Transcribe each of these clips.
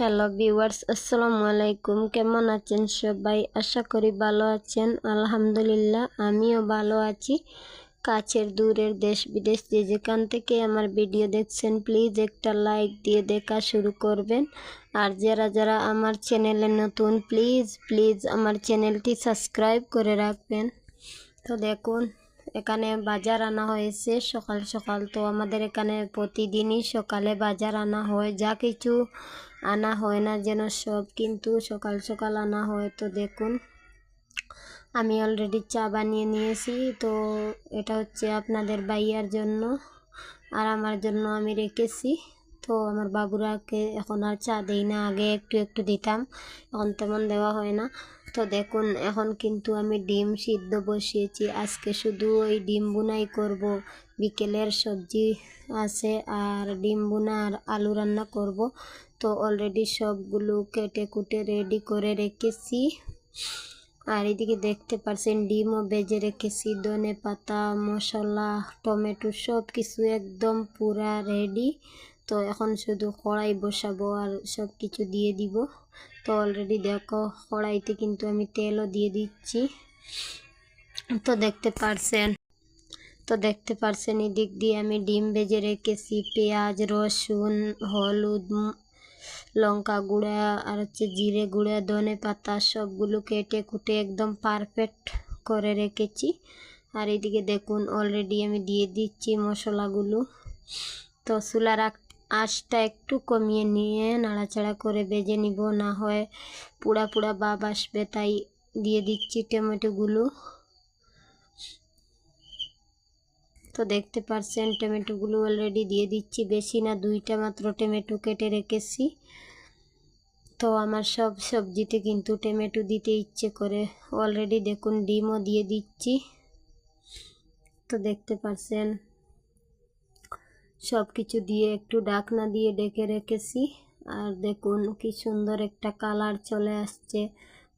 Hello viewers আসসালামু আলাইকুম কেমন আছেন সবাই আশা করি ভালো আছেন আলহামদুলিল্লাহ আমিও ভালো আছি কাছের দূরের দেশ বিদেশ যে যেখান থেকে আমার ভিডিও দেখছেন প্লিজ একটা লাইক দিয়ে দেখা শুরু করবেন আর যারা যারা আমার চ্যানেলে নতুন প্লিজ প্লিজ আমার চ্যানেলটি সাবস্ক্রাইব করে রাখবেন তো দেখুন এখানে বাজার আনা হয়েছে সকাল সকাল। তো আমাদের এখানে প্রতিদিনই সকালে বাজার আনা হয়। যা কিছু আনা হয় না যেন সব কিন্তু সকাল সকাল আনা হয়। তো দেখুন, আমি অলরেডি চা বানিয়ে নিয়েছি। তো এটা হচ্ছে আপনাদের বাইয়ার জন্য। আর আমার জন্য আমি রেখেছি। তো আমার বাবুরাকে এখন আর চা দেই না, আগে একটু একটু দিতাম, এখন তেমন দেওয়া হয় না। তো দেখুন, এখন কিন্তু আমি ডিম সিদ্ধ বসিয়েছি। আজকে শুধু ওই ডিম বুনাই করব, বিকেলের সবজি আছে আর ডিম বুনা আর আলু রান্না করব। তো অলরেডি সবগুলো কেটে কুটে রেডি করে রেখেছি। আর এদিকে দেখতে পারছেন, ডিমও বেজে রেখেছি। ধনে পাতা মশলা, টমেটো সব কিছু একদম পুরা রেডি তো এখন শুধু কড়াই বসাবো আর সব কিছু দিয়ে দিব। তো অলরেডি দেখো কড়াইতে কিন্তু আমি তেলও দিয়ে দিচ্ছি। তো দেখতে পারছেন, তো দেখতে পারছেন এদিক দিয়ে আমি ডিম ভেজে রেখেছি, পেঁয়াজ, রসুন, হলুদ লঙ্কা গুঁড়া আর হচ্ছে জিরে গুঁড়া, ধনে পাতা সবগুলো কেটে কুটে একদম পারফেক্ট করে রেখেছি। আর এদিকে দেখুন অলরেডি আমি দিয়ে দিচ্ছি মশলাগুলো। তো চুলার আঁচটা একটু কমিয়ে নিয়ে নাড়াচাড়া করে বেজে নিব, না হয় পুড়া পুড়া বাপ আসবে, তাই দিয়ে দিচ্ছি টমেটোগুলো। তো দেখতে পারছেন, টমেটোগুলো অলরেডি দিয়ে দিচ্ছি। বেশি না, দুইটা মাত্র টমেটো কেটে রেখেছি। তো আমার সব সবজিতে কিন্তু টমেটো দিতে ইচ্ছে করে। অলরেডি দেখুন, ডিমও দিয়ে দিচ্ছি। তো দেখতে পারছেন সব কিছু দিয়ে একটু ডাকনা দিয়ে ডেকে রেখেছি। আর দেখুন কি সুন্দর একটা কালার চলে আসছে।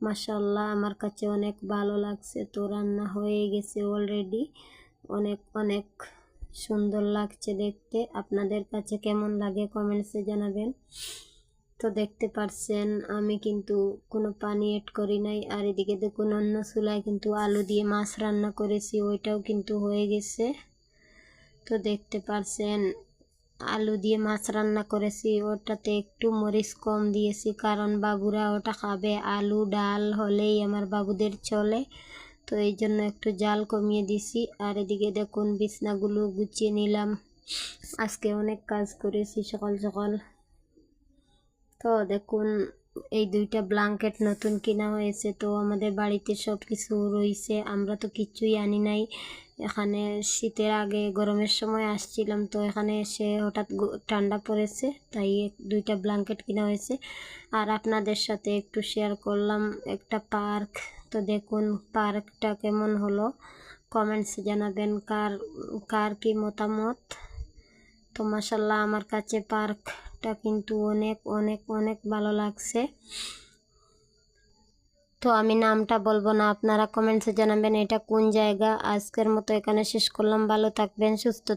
মাসাল্লাহ আমার কাছে অনেক ভালো লাগছে। তো রান্না হয়ে গেছে অলরেডি অনেক অনেক সুন্দর লাগছে দেখতে। আপনাদের কাছে কেমন লাগে কমেন্টসে জানাবেন। তো দেখতে পারছেন, আমি কিন্তু কোনো পানি এড করি নাই। আর এদিকে দেখুন, অন্য চুলায় কিন্তু আলু দিয়ে মাছ রান্না করেছি, ওইটাও কিন্তু হয়ে গেছে। তো দেখতে পারছেন, আলু দিয়ে মাছ রান্না করেছি, ওটাতে একটু মরিচ কম দিয়েছি কারণ বাবুরা ওটা খাবে। আলু, ডাল হলেই আমার বাবুদের চলে, তো এই জন্য একটু জাল কমিয়ে দিছি। আর এদিকে দেখুন, বিছনাগুলো গুছিয়ে নিলাম। আজকে অনেক কাজ করেছি সকাল সকাল। তো দেখুন, এই দুইটা ব্ল্যাঙ্কেট নতুন কেনা হয়েছে, তো আমাদের বাড়িতে সব কিছু রয়েছে, আমরা তো কিছুই আনি নাই। এখানে শীতের আগে গরমের সময় আসছিলাম, তো এখানে এসে হঠাৎ ঠান্ডা পড়েছে, তাই দুইটা ব্ল্যাঙ্কেট কেনা হয়েছে। আর আপনাদের সাথে একটু শেয়ার করলাম একটা পার্ক তো দেখুন পার্কটা কেমন হলো। কমেন্টসে জানাবেন কার কার কি মতামত। তো মাসাল্লাহ আমার কাছে পার্কটা কিন্তু অনেক অনেক অনেক ভালো লাগছে। তো আমি নামটা বলব না, আপনারা কমেন্টসে জানাবেন এটা কোন জায়গা। আজকের মতো এখানে শেষ করলাম, ভালো থাকবেন, সুস্থ